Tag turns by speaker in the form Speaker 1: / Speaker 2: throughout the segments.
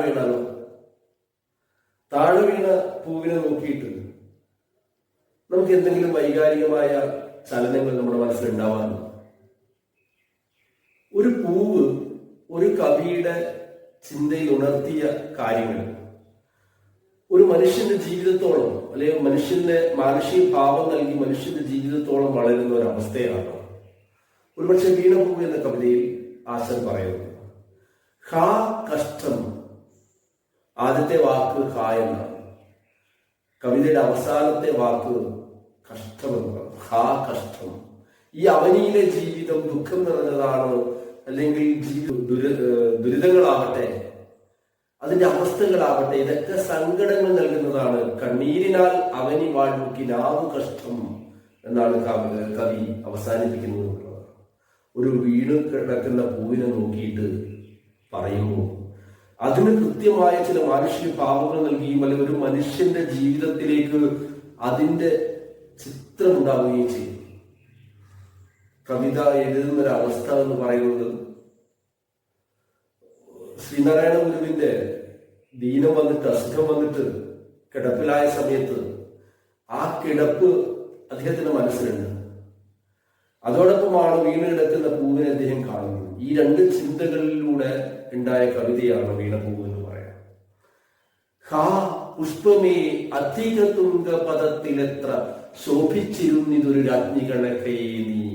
Speaker 1: താഴെ വീണാലോ? താഴെ വീണ പൂവിനെ നോക്കിയിട്ട് നമുക്ക് എന്തെങ്കിലും വൈകാരികമായ ചലനങ്ങൾ നമ്മുടെ മനസ്സിൽ ഉണ്ടാവാറുണ്ട്? ഒരു പൂവ് ഒരു കവിയുടെ ചിന്തയിൽ ഉണർത്തിയ കാര്യങ്ങൾ. ഒരു മനുഷ്യന്റെ ജീവിതത്തോളം അല്ലെങ്കിൽ മനുഷ്യന്റെ മാനുഷിക ഭാവം നൽകി മനുഷ്യന്റെ ജീവിതത്തോളം വളരുന്ന ഒരു അവസ്ഥയാണ്? ഒരുപക്ഷെ വീണപൂവ് എന്ന കവിതയിൽ ആശൻ പറയുന്നത് ഹാ കഷ്ടം ആദ്യത്തെ വാക്ക് ഹാ എന്നാണ് കവിതയുടെ അവസാനത്തെ വാക്ക് കഷ്ടം എന്നാണ് ഹാ കഷ്ടം. ഈ അവനിയിലെ ജീവിതം ദുഃഖം നിറഞ്ഞതാണ് അല്ലെങ്കിൽ ജീവിത ദുരിതങ്ങളാവട്ടെ അതിന്റെ അവസ്ഥകളാവട്ടെ ഇതൊക്കെ സങ്കടങ്ങൾ നൽകുന്നതാണ്. കണ്ണീരിനാൽ അവനി വാഴ്മുക്കി നാവ് കഷ്ടം എന്നാണ് കവി അവസാനിപ്പിക്കുന്നത്. ഒരു വീണ് കിടക്കുന്ന പൂവിനെ നോക്കിയിട്ട് പറയുമ്പോൾ അതിന് കൃത്യമായ ചില മാനുഷിക ഭാവങ്ങൾ നൽകുകയും അല്ലെങ്കിൽ ഒരു മനുഷ്യന്റെ ജീവിതത്തിലേക്ക് അതിന്റെ ചിത്രം ഉണ്ടാവുകയും ചെയ്യും. കവിത എഴുതുന്ന ഒരു അവസ്ഥ എന്ന് പറയുന്നത് ശ്രീനാരായണ ഗുരുവിന്റെ ദീനം വന്നിട്ട് അസുഖം വന്നിട്ട് കിടപ്പിലായ സമയത്ത് ആ കിടപ്പ് അദ്ദേഹത്തിന്റെ മനസ്സിലുണ്ട്. അതോടൊപ്പമാണ് വീണ് കിടക്കുന്ന ഈ രണ്ട് ചിന്തകളിലൂടെ ഉണ്ടായ കവിതയാണ് വീണപൂ എന്ന് പറയാം ഹാ പുഷ്പമേ അധിക തുങ്ക പദത്തിലെത്ര ശോഭിച്ചിരുന്നിതൊരു രാജ്ഞികണക്കയെ നീ.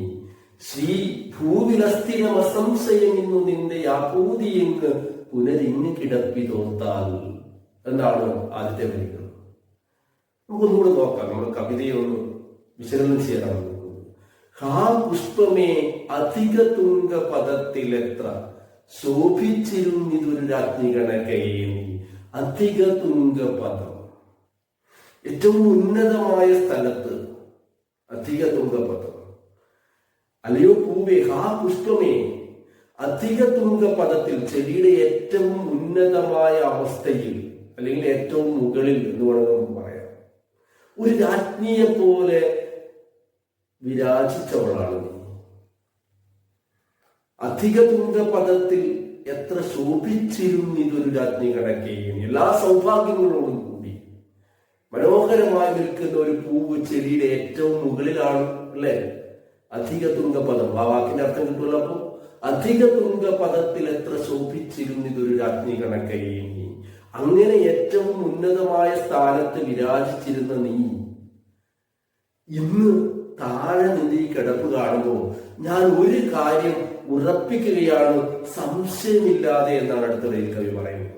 Speaker 1: ശ്രീ ഭൂവിലസ്ഥിരം അസംശയമിന്നു നിന്റെ യാപൂതിയെങ്ങ് പുനരിങ്ങ് കിടപ്പി തോർത്താൽ എന്താണ് ആദ്യത്തെ വരികൾ? നമുക്കൊന്നുകൂടെ നോക്കാം. നമ്മൾ കവിതയെ ഒന്ന് വിശകലനം നോക്കുന്നത്. ഹാ പുഷ്പമേ അധിക തുങ്ക പദത്തിലെത്ര ശോഭിച്ചിരുന്നിതൊരു രാജ്ഞികണ നീ അധിക തുങ്ക പദം ഏറ്റവും ഉന്നതമായ സ്ഥലത്ത് അധിക തുങ്ക പദം അല്ലയോ പൂവേ ഹാ പുഷ്പമേ അധിക തുങ്ക പദത്തിൽ ചെടിയുടെ ഏറ്റവും ഉന്നതമായ അവസ്ഥയിൽ അല്ലെങ്കിൽ ഏറ്റവും മുകളിൽ എന്ന് വേണം നമുക്ക് പറയാം. ഒരു രാജ്ഞിയെ പോലെ വിരാജിച്ചവളാണ്. നീ അധിക തുങ്കപദത്തിൽ എത്ര ശോഭിച്ചിരുന്നിതൊരു രാജ്ഞി കടക്കുകയും എല്ലാ സൗഭാഗ്യങ്ങളോടും കൂടി. മനോഹരമായി നിൽക്കുന്ന ഒരു പൂവ് ചെടിയുടെ ഏറ്റവും മുകളിലാണ് അല്ലേ? അധിക പദം ആ വാക്കിന്റെ അർത്ഥം കിട്ടുമല്ലോ അപ്പോ? അധിക തുങ്കപദത്തിൽ എത്ര ശോഭിച്ചിരുന്നിതൊരു രാജ്ഞി കണക്കുകയും അങ്ങനെ ഏറ്റവും ഉന്നതമായ സ്ഥാനത്ത് വിരാജിച്ചിരുന്ന നീ ഇന്ന് താഴെ നിന്ന് ഈ കിടപ്പ് കാണുമ്പോൾ ഞാൻ ഒരു കാര്യം ഉറപ്പിക്കുകയാണ് സംശയമില്ലാതെ എന്നാണ് അടുത്ത വരിയിൽ കവി പറയുന്നത്.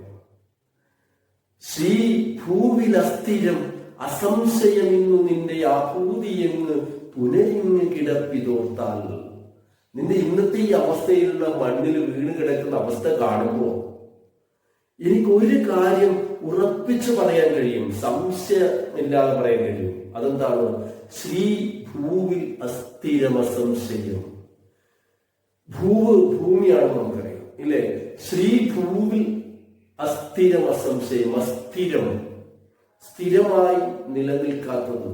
Speaker 1: ശ്രീ ഭൂവിൽ അസ്ഥിരം അസംശയമിന്നു നിന്റെ ആഭൂതി എന്ന് പുനരിങ്ങ് കിടപ്പിതോർത്താൽ നിന്റെ ഇന്നത്തെ ഈ അവസ്ഥയിലുള്ള മണ്ണിൽ വീണ് കിടക്കുന്ന അവസ്ഥ കാണുമ്പോൾ എനിക്ക് ഒരു കാര്യം ഉറപ്പിച്ചു പറയാൻ കഴിയും സംശയമില്ലാതെ പറയാൻ കഴിയും. അതെന്താണ്? ശ്രീ ഭൂവിൽ അസ്ഥിരമസംശയം ഭൂവ് ഭൂമിയാണെന്ന് നമുക്കറിയാം ഇല്ലേ? ശ്രീ ഭൂവിൽ അസ്ഥിരം അസംശയം അസ്ഥിരം. സ്ഥിരമായി നിലനിൽക്കാത്തത്.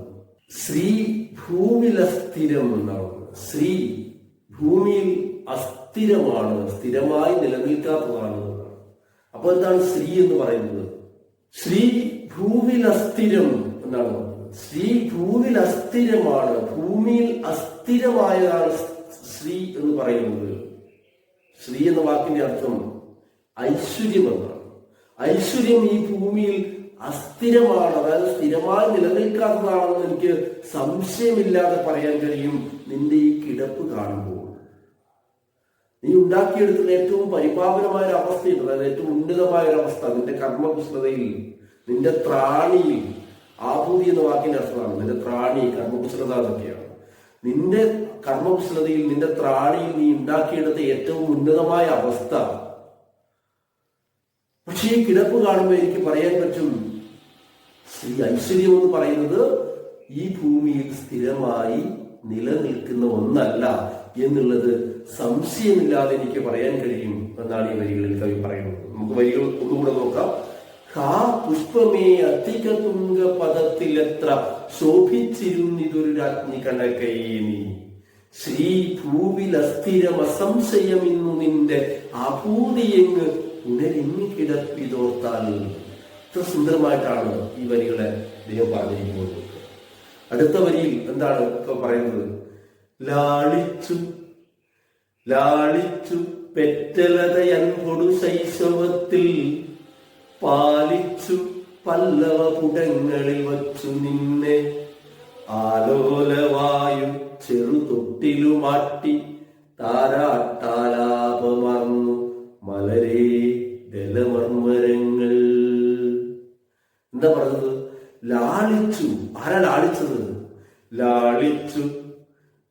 Speaker 1: ശ്രീ ഭൂവിൽ അസ്ഥിരം എന്നാണ് ശ്രീ ഭൂമിയിൽ അസ്ഥിരമാണ് സ്ഥിരമായി നിലനിൽക്കാത്തതാണ്. അപ്പൊ എന്താണ് ശ്രീ എന്ന് പറയുന്നത്? ശ്രീ ഭൂവിൽ അസ്ഥിരം എന്നാണ്. ശ്രീ ഭൂവിൽ അസ്ഥിരമാണ്. ഭൂമിയിൽ അസ്ഥിരമായതാണ് ശ്രീ എന്ന് പറയുന്നത്. ശ്രീ എന്ന വാക്കിന്റെ അർത്ഥം ഐശ്വര്യം എന്നാണ്. ഐശ്വര്യം ഈ ഭൂമിയിൽ അസ്ഥിരമാണ്. അതായത് സ്ഥിരമായി നിലനിൽക്കാത്തതാണെന്ന് എനിക്ക് സംശയമില്ലാതെ പറയാൻ കഴിയും നിന്റെ ഈ കിടപ്പ് കാണുമ്പോൾ. നീ ഉണ്ടാക്കിയെടുക്കുന്ന ഏറ്റവും പരിപാവനമായ ഒരു അവസ്ഥയുണ്ട് അതായത് ഏറ്റവും ഉന്നതമായ ഒരു അവസ്ഥ നിന്റെ കർമ്മകുശലതയിൽ നിന്റെ ത്രാണിയിൽ ആഭൂതി എന്ന വാക്കിന്റെ അർത്ഥമാണ് നിന്റെ ത്രാണി കർമ്മകുശലത എന്നൊക്കെയാണ് നിന്റെ കർമ്മകുശലതയിൽ നിന്റെ ത്രാണിയിൽ നീ ഉണ്ടാക്കിയെടുത്ത ഏറ്റവും ഉന്നതമായ അവസ്ഥ. പക്ഷെ ഈ കിടപ്പ് കാണുമ്പോൾ എനിക്ക് പറയാൻ പറ്റും ശ്രീ ഐശ്വര്യം എന്ന് പറയുന്നത് ഈ ഭൂമിയിൽ സ്ഥിരമായി നിലനിൽക്കുന്ന ഒന്നല്ല എന്നുള്ളത് സംശയമില്ലാതെ എനിക്ക് പറയാൻ കഴിയും എന്നാണ് ഈ വരികളിൽ കവി പറയുന്നത്. നമുക്ക് വരികൾ ഒന്നുകൂടെ നോക്കാം. ഹാ പുഷ്പമേ അധിക തുങ്ക പദത്തിലെത്ര ശോഭിച്ചിരുന്നിതൊരു രാജ്ഞി കണക്കയേ നീ ശ്രീ ഭൂവിൽ അസ്ഥിരം അസംശയമിന്നു നിന്റെ അഭൂതിയെങ്ങ് ഉണരിങ്ങി കിടപ്പിതോർത്താൽ. ഇത്ര സുന്ദരമായിട്ടാണ് ഈ വരികളെ ദൈവം പറഞ്ഞിരിക്കുന്നത്. അടുത്ത വരിയിൽ എന്താണ് ഇപ്പൊ പറയുന്നത്? ലാളിച്ചു ലാളിച്ചു പെറ്റലതയൻ കൊടു ശൈശവത്തിൽ പാലിച്ചു പല്ലവ പുടങ്ങളിൽ വച്ചു നിന്നെ. ആലോലവായു ചെറുതൊട്ടിലുമാട്ടി താരാട്ടാലാപമർന്നു മലരേ ദലമർമരങ്ങൾ എന്താ പറഞ്ഞത്? ലാളിച്ചു. ആരാ ലാളിച്ചത്? ലാളിച്ചു.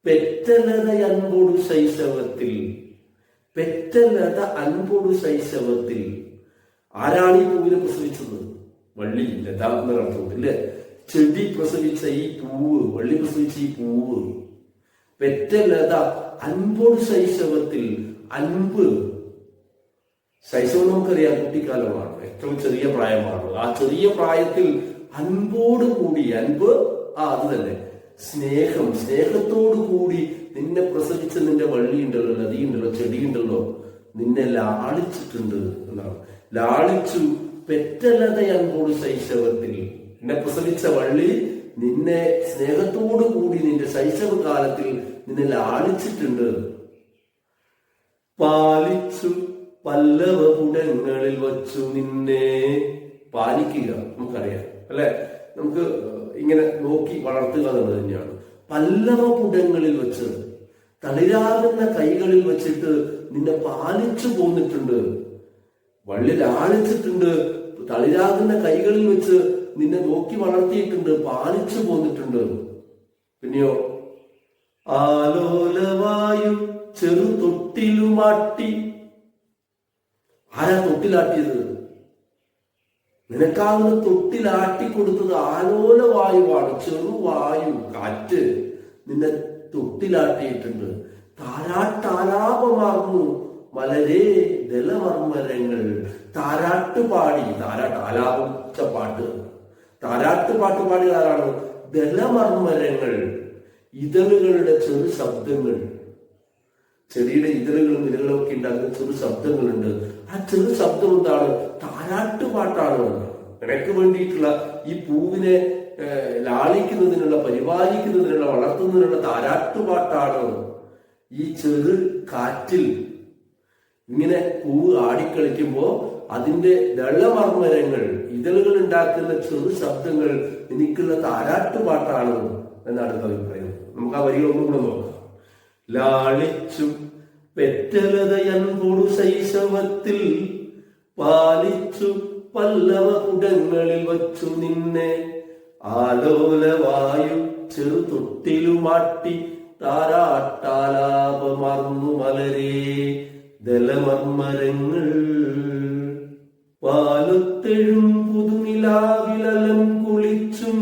Speaker 1: പെറ്റലത അൻപോടു ശൈശവത്തിൽ. പെറ്റലത അൻപോടു ശൈശവത്തിൽ. ആരാണ് ഈ പൂവിനെ പ്രസവിച്ചത്? വള്ളി ലത എന്നൊരർത്ഥമുണ്ട് അല്ലെ ചെടി പ്രസവിച്ച ഈ പൂവ് വള്ളി പ്രസവിച്ച ഈ പൂവ്. പെറ്റ ലത അൻപോട് ശൈശവത്തിൽ അൻപ് ശൈശവം നമുക്കറിയാം കുട്ടിക്കാലമാണ്. ഏറ്റവും ചെറിയ പ്രായമാണ് ആ ചെറിയ പ്രായത്തിൽ അൻപോട് കൂടി അൻപ് ആ അത് തന്നെ. സ്നേഹം സ്നേഹത്തോടു കൂടി നിന്നെ പ്രസവിച്ച നിന്റെ വള്ളി ഉണ്ടല്ലോ നദി ഉണ്ടല്ലോ ചെടി ഉണ്ടല്ലോ നിന്നെ ലാളിച്ചിട്ടുണ്ട് എന്നാണ്. ലാളിച്ചു പെറ്റലത അൻപോട് ശൈശവത്തിൽ നിന്നെ പ്രസവിച്ച വള്ളി നിന്നെ സ്നേഹത്തോടു കൂടി നിന്റെ ശൈശവ കാലത്തിൽ നിന്നെ ലാളിച്ചിട്ടുണ്ട്. പാലിച്ചു പല്ലവ പുടങ്ങളിൽ വച്ചു നിന്നെ. പാലിക്കുക നമുക്കറിയാം അല്ലെ? നമുക്ക് ഇങ്ങനെ നോക്കി വളർത്തുക എന്നുള്ളത് തന്നെയാണ്. പല്ലവ പുടങ്ങളിൽ വെച്ച് തളിരാകുന്ന കൈകളിൽ വെച്ചിട്ട് നിന്നെ പാലിച്ചു പോന്നിട്ടുണ്ട്. വള്ളി ലാളിച്ചിട്ടുണ്ട് തളിരാകുന്ന കൈകളിൽ വെച്ച് നിന്നെ നോക്കി വളർത്തിയിട്ടുണ്ട് പാലിച്ചു പോന്നിട്ടുണ്ട്. പിന്നെയോ ആലോലവായു ചെറു തൊട്ടിലുമാട്ടി ആരാ തൊട്ടിലാട്ടിയത്? നിനക്കാവുന്ന തൊട്ടിലാട്ടി കൊടുത്തത് ആലോല വായുവാണ് ചെറു വായു കാറ്റ് നിന്നെ തൊട്ടിലാട്ടിയിട്ടുണ്ട്. താരാട്ടാലാപമാർന്നു മലരേ ദലവർമ്മരങ്ങൾ താരാട്ടുപാടി താരാട്ട് ആലാപിച്ച പാട്ട് താരാട്ടുപാട്ട് പാടി ആരാണ്? ദലമർമ്മരങ്ങൾ ഇതളുകളുടെ ചെറു ശബ്ദങ്ങൾ. ചെടിയുടെ ഇതളുകളും ഇതളുകളും ഒക്കെ ഉണ്ടാകുന്ന ചെറു ശബ്ദങ്ങളുണ്ട്. ആ ചെറു ശബ്ദം എന്താണ്? താരാട്ടുപാട്ടാണ് നിനക്ക് വേണ്ടിയിട്ടുള്ള ഈ പൂവിനെ ലാളിക്കുന്നതിനുള്ള പരിപാലിക്കുന്നതിനുള്ള വളർത്തുന്നതിനുള്ള താരാട്ടുപാട്ടാണ് ഈ ചെറു കാറ്റിൽ ഇങ്ങനെ പൂവ് ആടിക്കളിക്കുമ്പോ അതിന്റെ ദളമർമരങ്ങൾ ഇതളുകൾ ഉണ്ടാക്കുന്ന ചെറു ശബ്ദങ്ങൾ എനിക്കുള്ള താരാട്ടുപാട്ടാണ് എന്നാണ് പറയുന്നത്. നമുക്ക് ആ വരികൾ ഒന്നും കൂടെ നോക്കാം. ലാളിച്ചു പെറ്റലതയൻകൊടു ശൈശവത്തിൽ പാലിച്ചു പല്ലവ കുടങ്ങളിൽ വച്ചു നിന്നെ. ആലോലവായു ചെറു തൊട്ടിലുമാട്ടി താരാട്ടാലാപമർന്നു മലരേ. ദലമർമരങ്ങൾ. പാലത്തെഴും പുതുനിലാവിലലം കുളിച്ചും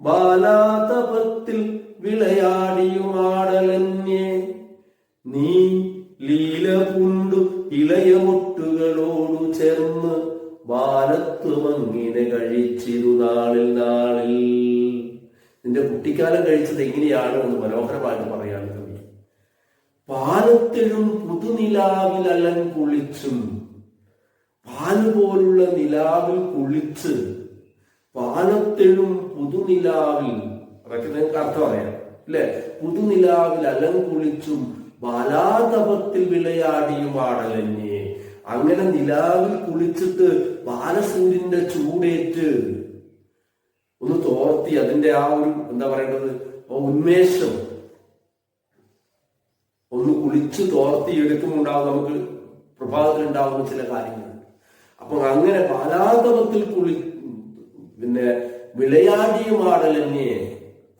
Speaker 1: ബാലാതപത്തിൽ വിളയാടിയുമാടലന്യേ നീ ലീല പൂണ്ടു ഇളയമൊട്ടുകളോടു ചേർന്ന് ബാലത്വമങ്ങിനെ കഴിച്ചിരു നാളിൽ നാളിൽ. നിന്റെ കുട്ടിക്കാലം കഴിച്ചത് എങ്ങനെയാണ് എന്ന് മനോഹരമായിട്ട് പറയാണ് കവി പാലത്തിലും പുതുനിലാവിൽ അലൻ കുളിച്ചും. പാൽ പോലുള്ള നിലാവിൽ കുളിച്ച് പാലത്തെഴും പുതുനിലാവിൽ അതൊക്കെ നിങ്ങൾക്ക് അർത്ഥം അറിയാം അല്ലെ? പുതുനിലാവിൽ അലം കുളിച്ചും ബാലാതപത്തിൽ വിളയാടിയും ആടലഞ്ഞേ. അങ്ങനെ നിലാവിൽ കുളിച്ചിട്ട് ബാലസൂര്യന്റെ ചൂടേറ്റ് ഒന്ന് തോർത്തി അതിന്റെ ആ ഒരു എന്താ പറയേണ്ടത്? ഉന്മേഷം ഒന്ന് കുളിച്ച് തോർത്തി എടുക്കുമുണ്ടാവും നമുക്ക് പ്രഭാതത്തിൽ ഉണ്ടാവുന്ന ചില കാര്യങ്ങൾ. അപ്പൊ അങ്ങനെ ബാലാതപത്തിൽ കുളി പിന്നെ വിളയാടിയുമാടലെന്നെ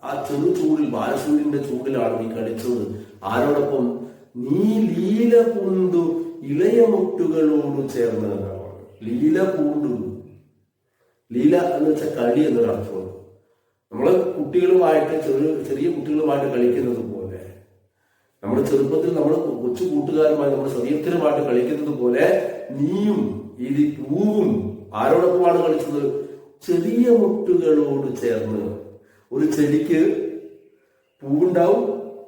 Speaker 1: ആ ചെറു ചൂടിൽ ബാലസൂര്യന്റെ ചൂടിലാണ് നീ കളിച്ചത്. ആരോടൊപ്പം നീ ലീല പൂണ്ടു ഇളയമുട്ടുകളോട് ചേർന്നതാണ് ലീല പൂണ്ടു. ലീല എന്ന് വെച്ചാൽ കളി എന്നൊരു അർത്ഥമാണ് നമ്മൾ കുട്ടികളുമായിട്ട് ചെറിയ ചെറിയ കുട്ടികളുമായിട്ട് കളിക്കുന്നത് പോലെ നമ്മുടെ ചെറുപ്പത്തിൽ നമ്മൾ കൊച്ചു കൂട്ടുകാരുമായി നമ്മുടെ സതീർത്ഥനുമായിട്ട് കളിക്കുന്നത് പോലെ നീയും ഈ പൂവും ആരോടൊപ്പമാണ് കളിച്ചത്? ചെറിയ മുട്ടുകളോട് ചേർന്ന്. ഒരു ചെടിക്ക് പൂവുണ്ടാവും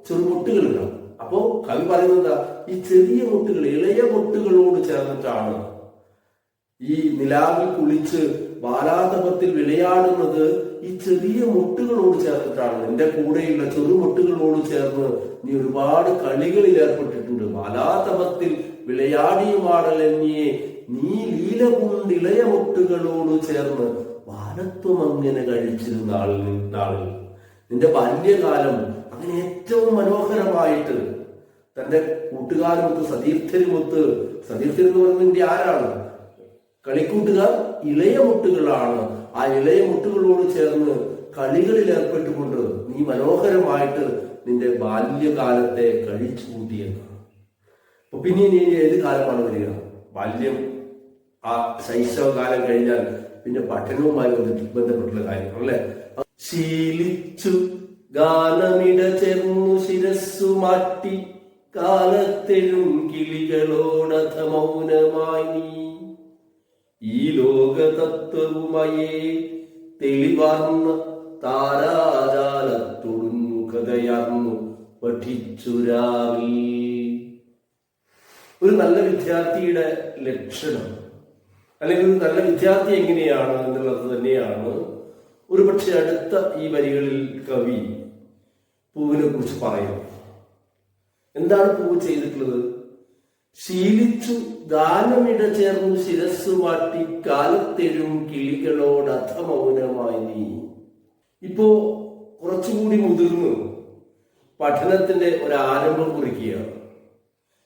Speaker 1: ചെറുമുട്ടുകളുണ്ടാവും അപ്പോ കവി പറയുന്നത് എന്താ? ഈ ചെറിയ മുട്ടുകൾ ഇളയ മുട്ടുകളോട് ചേർന്നിട്ടാണ് ഈ നിലാവിൽ കുളിച്ച് ബാലാതപത്തിൽ വിളയാടുന്നത് ഈ ചെറിയ മുട്ടുകളോട് ചേർത്തിട്ടാണ്. നിന്റെ കൂടെയുള്ള ചെറുമുട്ടുകളോട് ചേർന്ന് നീ ഒരുപാട് കളികളിൽ ഏർപ്പെട്ടിട്ടുണ്ട്. ബാലാതപത്തിൽ വിളയാടിയുമാടൽ എന്നിയെ നീ ലീല കൊണ്ട് ഇളയ മുട്ടുകളോട് ചേർന്ന് ബാലത്വം അങ്ങനെ കഴിച്ചിരുന്ന ആളിൽ നാളിൽ. നിന്റെ ബാല്യകാലം അങ്ങനെ ഏറ്റവും മനോഹരമായിട്ട് തന്റെ കൂട്ടുകാരുമൊത്ത് സതീർത്ഥരുമൊത്ത് സതീർത്ഥർ എന്ന് പറയുന്നത് ആരാണ്? കളിക്കൂട്ടുകാർ ഇളയ മുട്ടുകളാണ്. ആ ഇളയ മുട്ടുകളോട് ചേർന്ന് കളികളിൽ ഏർപ്പെട്ടുകൊണ്ട് നീ മനോഹരമായിട്ട് നിന്റെ ബാല്യകാലത്തെ കഴിച്ചു കൂട്ടിയെന്നാണ് പിന്നെ ഇനി ഏത് കാലമാണ് വരിക? ബാല്യം ആ ശൈശവകാലം കഴിഞ്ഞാൽ പിന്നെ പഠനവുമായി ബന്ധ- ബന്ധപ്പെട്ടുള്ള കാര്യങ്ങൾ അല്ലെ? ശീലിച്ചു ഗാനമിട ചെന്നു ശിരസ്സു മാറ്റി കാലത്തെഴും കിളികളോടഥ മൗനമായി നീ ഈ ലോകതത്വവുമയേ തെളിവാർന്ന താരാജാലത്തൊടുന്നു കഥയാർന്നു പഠിച്ചുരാവിൽ ഒരു നല്ല വിദ്യാർത്ഥിയുടെ ലക്ഷണം അല്ലെങ്കിൽ ഒരു നല്ല വിദ്യാർത്ഥി എങ്ങനെയാണ് എന്നുള്ളത് തന്നെയാണ് ഒരുപക്ഷെ അടുത്ത ഈ വരികളിൽ കവി പൂവിനെ കുറിച്ച് പറയുന്നത്. എന്താണ് പൂവ് ചെയ്തിട്ടുള്ളത്? ശീലിച്ചു ഗാനമിട ചേർന്നു ശിരസ് വാട്ടി കാലത്തെഴും കിളികളോട് അധമൗനമായി നീ. ഇപ്പോ കുറച്ചുകൂടി മുതിർന്നു പഠനത്തിന്റെ ഒരു ആരംഭം കുറിക്കുകയാണ്.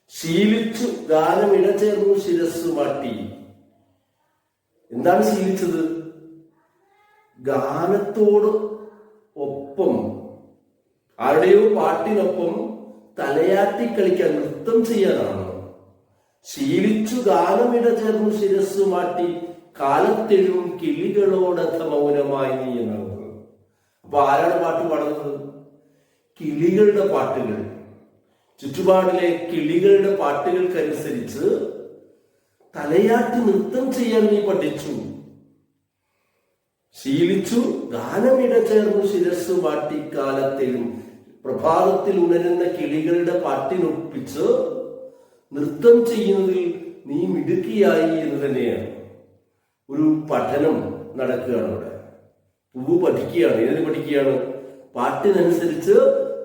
Speaker 1: ശീലിച്ചു ഗാനം ഇടചേർന്നു ശിരസ് മാട്ടി എന്താണ് ശീലിച്ചത്? ഗാനത്തോട് ഒപ്പം ആരുടെയോ പാട്ടിനൊപ്പം തലയാട്ടി കളിക്കാൻ നൃത്തം ചെയ്യാനാണ്. ശീലിച്ചു ഗാനമിട ചേർന്നു ശിരസ് മാറ്റി കാലത്തെഴും കിളികളോടൊക്കെ മൗനമായി നീ എന്നാണ് അപ്പൊ ആരാണ് പാട്ട് പാടുന്നത്? കിളികളുടെ പാട്ടുകൾ. ചുറ്റുപാടിലെ കിളികളുടെ പാട്ടുകൾക്കനുസരിച്ച് തലയാട്ടി നൃത്തം ചെയ്യാൻ നീ പഠിച്ചു. ശീലിച്ചു ഗാനമിട ചേർന്നു ശിരസ് വാട്ടിക്കാലത്തിലും പ്രഭാതത്തിൽ ഉണരുന്ന കിളികളുടെ പാട്ടിനൊപ്പിച്ച് നൃത്തം ചെയ്യുന്നതിൽ നീ മിടുക്കിയായി എന്ന് തന്നെയാണ്. ഒരു പഠനം നടക്കുകയാണ് അവിടെ. പൂവ് പഠിക്കുകയാണ് ഏതിന് പഠിക്കുകയാണ്? പാട്ടിനനുസരിച്ച്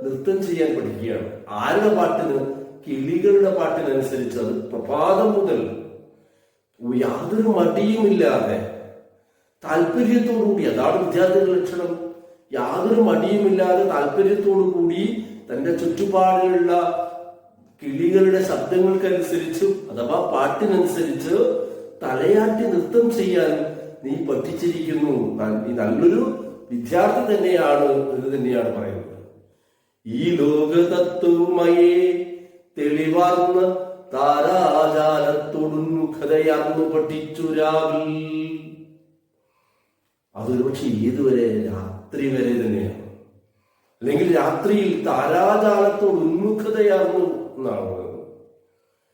Speaker 1: നൃത്തം ചെയ്യാൻ പഠിക്കുകയാണ്. ആരുടെ പാട്ടിന്? കിളികളുടെ പാട്ടിനനുസരിച്ച്. അത് പ്രഭാതം മുതൽ. യാതൊരു മടിയുമില്ലാതെ. താല്പര്യത്തോടുകൂടി അതാണ് വിദ്യാർത്ഥികളുടെ ലക്ഷണം. യാതൊരു മടിയുമില്ലാതെ താല്പര്യത്തോടു കൂടി തന്റെ ചുറ്റുപാടിലുള്ള കിളികളുടെ ശബ്ദങ്ങൾക്കനുസരിച്ച് അഥവാ പാട്ടിനനുസരിച്ച് തലയാട്ടി നൃത്തം ചെയ്യാൻ നീ പഠിച്ചിരിക്കുന്നു. നീ നല്ലൊരു വിദ്യാർത്ഥി തന്നെയാണ് എന്ന് തന്നെയാണ് പറയുന്നത്. ഈ ലോകതത്വമയേ തെളിവാർന്ന താരാജാലത്തോടുന്മുഖതയാർന്നു പഠിച്ചു രാവിൽ. അതൊരു പക്ഷെ ഏതുവരെ? രാത്രി വരെ തന്നെയാണ്. അല്ലെങ്കിൽ രാത്രിയിൽ താരാജാലത്തോട് ഉന്മുഖതയാർന്നു എന്നാണ് പറയുന്നത്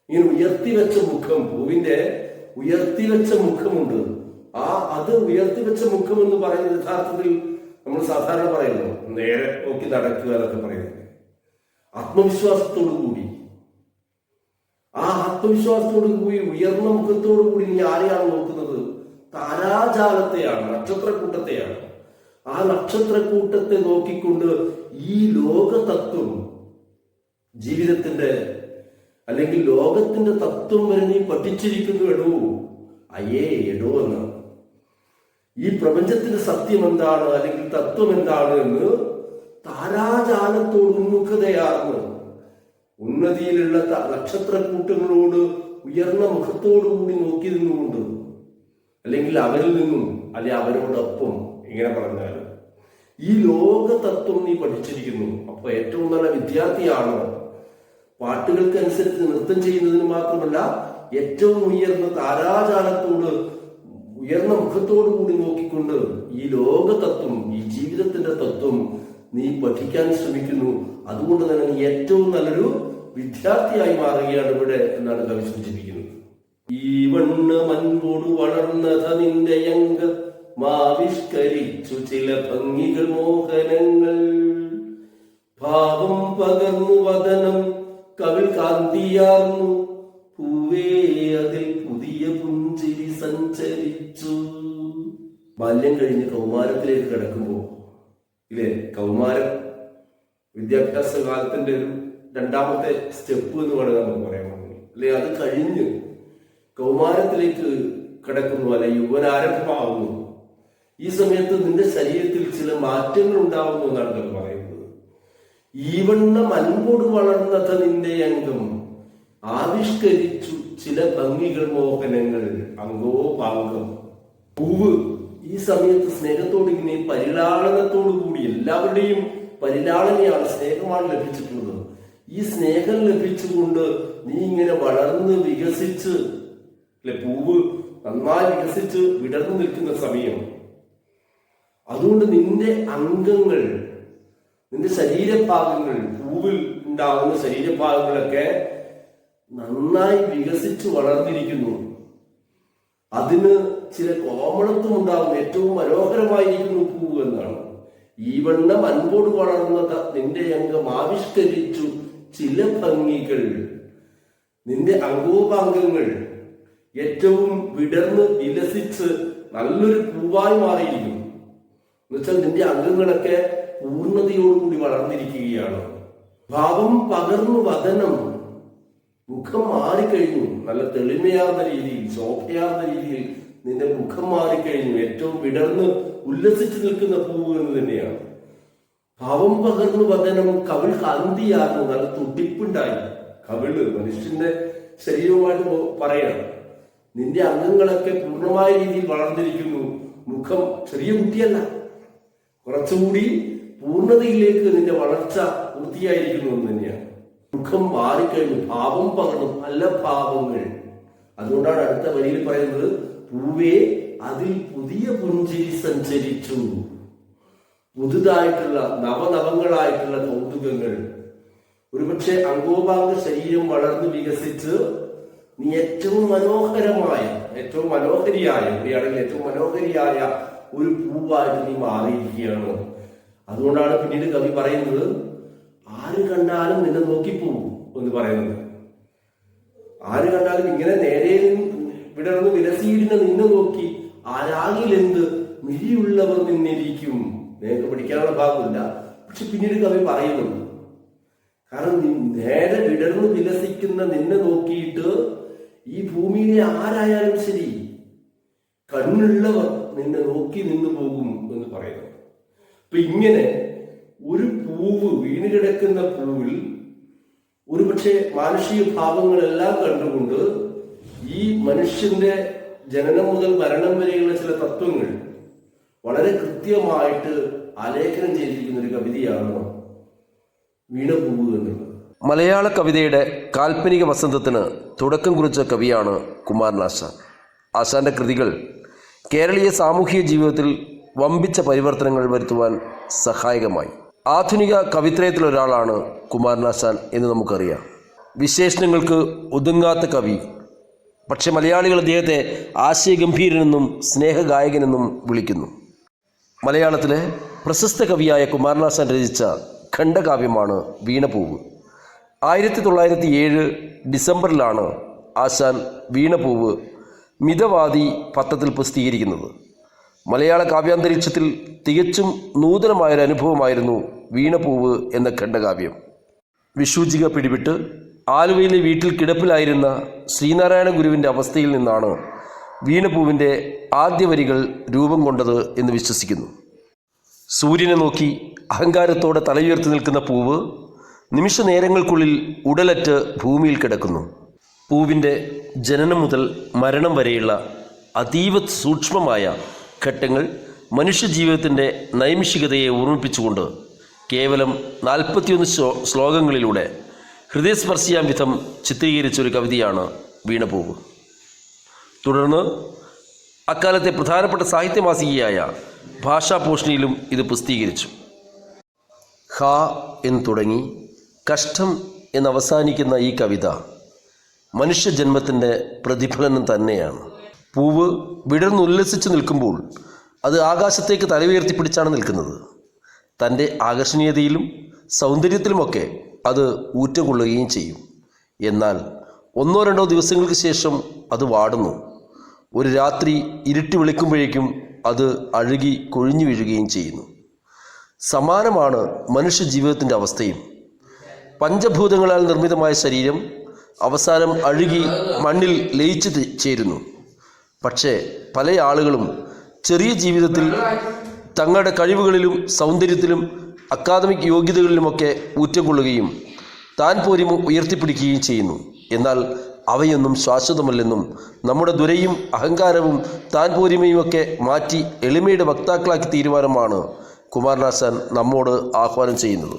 Speaker 1: ഇങ്ങനെ ഉയർത്തിവെച്ച മുഖം പൂവിന്റെ ഉയർത്തിവെച്ച മുഖമുണ്ട്. ആ അത് ഉയർത്തിവെച്ച മുഖം എന്ന് പറയുന്നത് യഥാർത്ഥത്തിൽ നമ്മൾ സാധാരണ പറയുന്നു നേരെ നോക്കി നടക്കുക എന്നൊക്കെ പറയുന്നത്. ആത്മവിശ്വാസത്തോടു കൂടി ആ ആത്മവിശ്വാസത്തോടു കൂടി ഉയർന്ന മുഖത്തോടു കൂടി നീ ആരെയാണ് നോക്കുന്നത്? താരാജാലത്തെയാണ് നക്ഷത്രക്കൂട്ടത്തെയാണ്. ആ നക്ഷത്രക്കൂട്ടത്തെ നോക്കിക്കൊണ്ട് ഈ ലോകതത്വം ജീവിതത്തിന്റെ അല്ലെങ്കിൽ ലോകത്തിന്റെ തത്വം വരെ നീ പഠിച്ചിരിക്കുന്നു എടോ. അയ്യേ എടോ എന്ന്. ഈ പ്രപഞ്ചത്തിന്റെ സത്യം എന്താണ് അല്ലെങ്കിൽ തത്വം എന്താണ് എന്ന് താരാജാലത്തോട് ഉന്മുഖതയാർന്ന് ഉന്നതിയിലുള്ള നക്ഷത്രക്കൂട്ടങ്ങളോട് ഉയർന്ന മുഖത്തോടുകൂടി നോക്കി നിന്നുകൊണ്ട് അല്ലെങ്കിൽ അവരിൽ നിന്നും അല്ലെ അവരോടൊപ്പം ഇങ്ങനെ പറഞ്ഞാൽ ഈ ലോക തത്വം നീ പഠിച്ചിരിക്കുന്നു. അപ്പൊ ഏറ്റവും നല്ല വിദ്യാർത്ഥിയാണ് പാട്ടുകൾക്കനുസരിച്ച് നൃത്തം ചെയ്യുന്നതിന് മാത്രമല്ല ഏറ്റവും ഉയർന്ന താരാചാരത്തോട് ഉയർന്ന മുഖത്തോടു കൂടി നോക്കിക്കൊണ്ട് ഈ ലോക തത്വം ഈ ജീവിതത്തിന്റെ തത്വം നീ പഠിക്കാൻ ശ്രമിക്കുന്നു. അതുകൊണ്ട് തന്നെ നീ ഏറ്റവും നല്ലൊരു വിദ്യാർത്ഥിയായി മാറുകയാണ് ഇവിടെ എന്നാണ് കവി സൂചിപ്പിക്കുന്നത്. ഈ വണ്ണ് മൻപോട് വളർന്നത നിന്റെ യങ്ക മാവിഷ്കരിച്ചു ചില ഭംഗികൾ മോഹനങ്ങൾ. ഭാവം പകർന്നു വദനം കവിൾ കാന്തിയാർന്നു. പൂവേ അതിൽ പുതിയ പുഞ്ചിരി സഞ്ചരിച്ചു. ബാല്യം കഴിഞ്ഞ് കൗമാരത്തിലേക്ക് കിടക്കുമ്പോ ഇല്ലേ? കൗമാരം വിദ്യാഭ്യാസ കാലത്തിന്റെ ഒരു രണ്ടാമത്തെ സ്റ്റെപ്പ് എന്ന് വേണമെങ്കിൽ നമുക്ക് പറ്റും അല്ലെ? അത് കഴിഞ്ഞ് കൗമാരത്തിലേക്ക് കിടക്കുന്നു അല്ലെ? യുവനാരംഭമാകുന്നു ഈ സമയത്ത് നിന്റെ ശരീരത്തിൽ ചില മാറ്റങ്ങൾ ഉണ്ടാവുന്നു എന്നാണ് പറയുന്നത്. ഈ വണ്ണം അൻപോട് വളർന്നത് നിന്റെ അംഗം. ആവിഷ്കരിച്ചു ചില ഭംഗികൾ മോഹനങ്ങൾ അംഗോ പാങ്കം. പൂവ് ഈ സമയത്ത് സ്നേഹത്തോട് ഇങ്ങനെ പരിലാളനത്തോടു കൂടി എല്ലാവരുടെയും പരിലാളനയാണ് സ്നേഹമാണ് ലഭിച്ചിട്ടുള്ളത്. ഈ സ്നേഹം ലഭിച്ചുകൊണ്ട് നീ ഇങ്ങനെ വളർന്ന് വികസിച്ച് അല്ലെ പൂവ് നന്നായി വികസിച്ച് വിടർന്നു നിൽക്കുന്ന സമയം. അതുകൊണ്ട് നിന്റെ അംഗങ്ങൾ നിന്റെ ശരീരഭാഗങ്ങൾ പൂവിൽ ഉണ്ടാകുന്ന ശരീരഭാഗങ്ങളൊക്കെ നന്നായി വികസിച്ചു വളർന്നിരിക്കുന്നു. അതിന് ചില കോമളത്വം ഉണ്ടാകും ഏറ്റവും മനോഹരമായിരിക്കുന്നു പൂവ് എന്നാണ്. ഈ വണ്ണം അൻപോട് വളർന്നത് നിന്റെ അംഗം ആവിഷ്കരിച്ചു ചില ഭംഗികൾ. നിന്റെ അംഗോപാംഗങ്ങൾ ഏറ്റവും വിടർന്ന് വിലസിച്ച് നല്ലൊരു പൂവായി മാറിയിരിക്കും എന്നുവെച്ചാൽ നിന്റെ അംഗങ്ങളൊക്കെ പൂർണതയോടുകൂടി വളർന്നിരിക്കുകയാണ്. ഭാവം പകർന്നു വതനം മുഖം മാറിക്കഴിഞ്ഞു. നല്ല തെളിമയാർന്ന രീതിയിൽ ശോഭയാർന്ന രീതിയിൽ നിന്റെ മുഖം മാറിക്കഴിഞ്ഞു. ഏറ്റവും വിടർന്ന് ഉല്ലസിച്ചു നിൽക്കുന്ന പൂവ് എന്ന് തന്നെയാണ്. ഭാവം പകർന്നു വതനം കവിൾ കാന്തിയാർന്നു. നല്ല തുടിപ്പുണ്ടായി. കവിൾ മനുഷ്യന്റെ ശരീരവുമായിട്ട് പറയണം പറയാം. നിന്റെ അംഗങ്ങളൊക്കെ പൂർണമായ രീതിയിൽ വളർന്നിരിക്കുന്നു. മുഖം ചെറിയ കുട്ടിയല്ല കുറച്ചുകൂടി പൂർണതയിലേക്ക് നിന്റെ വളർച്ച പൂർത്തിയായിരിക്കുന്നു എന്ന് തന്നെയാണ്. ദുഃഖം മാറിക്കഴിഞ്ഞു ഭാവം പകർന്നു പല ഭാവങ്ങൾ. അതുകൊണ്ടാണ് അടുത്ത വരിയിൽ പറയുന്നത് പൂവേ അതിൽ പുതിയ പുഞ്ചിരി സഞ്ചരിച്ചു. പുതുതായിട്ടുള്ള നവനവങ്ങളായിട്ടുള്ള കൗതുകങ്ങൾ. ഒരുപക്ഷെ അംഗോപാംഗ ശരീരം വളർന്നു വികസിച്ച് നീ ഏറ്റവും മനോഹരമായ ഏറ്റവും മനോഹരിയായ ഇവിടെയാണെങ്കിൽ ഏറ്റവും മനോഹരിയായ ഒരു പൂവായിട്ട് നീ മാറിയിരിക്കുകയാണ്. അതുകൊണ്ടാണ് പിന്നീട് കവി പറയുന്നത് ആര് കണ്ടാലും നിന്നെ നോക്കിപ്പോവും എന്ന് പറയുന്നത്. ആര് കണ്ടാലും ഇങ്ങനെ നേരെ വിടർന്ന് വിലസിയിടുന്ന നിന്നെ നോക്കി ആരാകിലെന്ത് മിഴിയുള്ളവർ നിന്നിരിക്കും. നിങ്ങൾക്ക് പഠിക്കാനുള്ള ഭാഗമില്ല. പക്ഷെ പിന്നീട് കവി പറയുന്നുണ്ട് കാരണം നേരെ വിടർന്ന് വിലസിക്കുന്ന നിന്നെ നോക്കിയിട്ട് ഈ ഭൂമിയിലെ ആരായാലും ശരി കണ്ണുള്ളവർ നിന്നെ നോക്കി നിന്നു പോകും എന്ന് പറയുന്നു. അപ്പൊ ഇങ്ങനെ ഒരു പൂവ് വീണ് കിടക്കുന്ന പൂവിൽ ഒരുപക്ഷെ മാനുഷിക ഭാവങ്ങളെല്ലാം കണ്ടുകൊണ്ട് ഈ മനുഷ്യന്റെ ജനനം മുതൽ മരണം വരെയുള്ള ചില തത്വങ്ങൾ വളരെ കൃത്യമായിട്ട് ആലേഖനം ചെയ്തിരിക്കുന്ന ഒരു കവിതയാണ് വീണപൂവ് എന്നുള്ളത്.
Speaker 2: മലയാള കവിതയുടെ കാൽപ്പനിക വസന്തത്തിന് തുടക്കം കുറിച്ച കവിയാണ് കുമാരനാശാൻ. ആശാന്റെ കൃതികൾ കേരളീയ സാമൂഹിക ജീവിതത്തിൽ വമ്പിച്ച പരിവർത്തനങ്ങൾ വരുത്തുവാൻ സഹായകമായി. ആധുനിക കവിത്രയത്തിലൊരാളാണ് കുമാരനാശാൻ എന്ന് നമുക്കറിയാം. വിശേഷണങ്ങൾക്ക് ഒതുങ്ങാത്ത കവി. പക്ഷെ മലയാളികൾ അദ്ദേഹത്തെ ആശയഗംഭീരനെന്നും സ്നേഹഗായകനെന്നും വിളിക്കുന്നു. മലയാളത്തിലെ പ്രശസ്ത കവിയായ കുമാരനാശാൻ രചിച്ച ഖണ്ഡകാവ്യമാണ് വീണപൂവ്. ആയിരത്തി തൊള്ളായിരത്തി ഏഴ് ഡിസംബറിലാണ് ആശാൻ വീണപൂവ് മിതവാദി പത്രത്തിൽ പ്രസിദ്ധീകരിക്കുന്നത്. മലയാള കാവ്യാന്തരീക്ഷത്തിൽ തികച്ചും നൂതനമായൊരു അനുഭവമായിരുന്നു വീണപൂവ് എന്ന ഖണ്ഡകാവ്യം. വിഷൂചിക പിടിപെട്ട് ആലുവയിലെ വീട്ടിൽ കിടപ്പിലായിരുന്ന ശ്രീനാരായണ ഗുരുവിന്റെ അവസ്ഥയിൽ നിന്നാണ് വീണപൂവിന്റെ ആദ്യ വരികൾ രൂപം കൊണ്ടത് എന്ന് വിശ്വസിക്കുന്നു. സൂര്യനെ നോക്കി അഹങ്കാരത്തോടെ തലയുയർത്തി നിൽക്കുന്ന പൂവ് നിമിഷ നേരങ്ങൾക്കുള്ളിൽ ഉടലറ്റ് ഭൂമിയിൽ കിടക്കുന്നു. പൂവിന്റെ ജനനം മുതൽ മരണം വരെയുള്ള അതീവ സൂക്ഷ്മമായ ഘട്ടങ്ങൾ മനുഷ്യജീവിതത്തിന്റെ നൈമിഷികതയെ ഓർമ്മിപ്പിച്ചുകൊണ്ട് കേവലം നാൽപ്പത്തിയൊന്ന് ശ്ലോ ശ്ലോകങ്ങളിലൂടെ ഹൃദയസ്പർശിയാം വിധം ചിത്രീകരിച്ച ഒരു കവിതയാണ് വീണപൂവ്. തുടർന്ന് അക്കാലത്തെ പ്രധാനപ്പെട്ട സാഹിത്യമാസികയായ ഭാഷാപോഷണിയിലും ഇത് പ്രസിദ്ധീകരിച്ചു. ഹ എന്ന് തുടങ്ങി കഷ്ടം എന്നവസാനിക്കുന്ന ഈ കവിത മനുഷ്യജന്മത്തിന്റെ പ്രതിഫലനം തന്നെയാണ്. പൂവ് വിടർന്നുല്ലസിച്ച് നിൽക്കുമ്പോൾ അത് ആകാശത്തേക്ക് തല പിടിച്ചാണ് നിൽക്കുന്നത്. തന്റെ ആകർഷണീയതയിലും സൗന്ദര്യത്തിലുമൊക്കെ അത് ഊറ്റുകൊള്ളുകയും ചെയ്യും. എന്നാൽ ഒന്നോ രണ്ടോ ദിവസങ്ങൾക്ക് ശേഷം അത് വാടുന്നു. ഒരു രാത്രി ഇരുട്ടി വിളിക്കുമ്പോഴേക്കും അത് അഴുകി കൊഴിഞ്ഞു വീഴുകയും ചെയ്യുന്നു. സമാനമാണ് മനുഷ്യ ജീവിതത്തിന്റെ അവസ്ഥയും. പഞ്ചഭൂതങ്ങളാൽ നിർമ്മിതമായ ശരീരം അവസാനം അഴുകി മണ്ണിൽ ലയിച്ചു ചേരുന്നു പക്ഷേ പല ആളുകളും ചെറിയ ജീവിതത്തിൽ തങ്ങളുടെ കഴിവുകളിലും സൗന്ദര്യത്തിലും അക്കാദമിക് യോഗ്യതകളിലുമൊക്കെ ഊറ്റം കൊള്ളുകയും താൻ പോരും ഉയർത്തിപ്പിടിക്കുകയും ചെയ്യുന്നു. എന്നാൽ അവയൊന്നും ശാശ്വതമല്ലെന്നും നമ്മുടെ ദുരയും അഹങ്കാരവും താൻ പോരിമയുമൊക്കെ മാറ്റി എളിമയുടെ വക്താക്കളാക്കി തീരുമാനമാണ് കുമാരനാശാൻ നമ്മോട് ആഹ്വാനം ചെയ്യുന്നത്.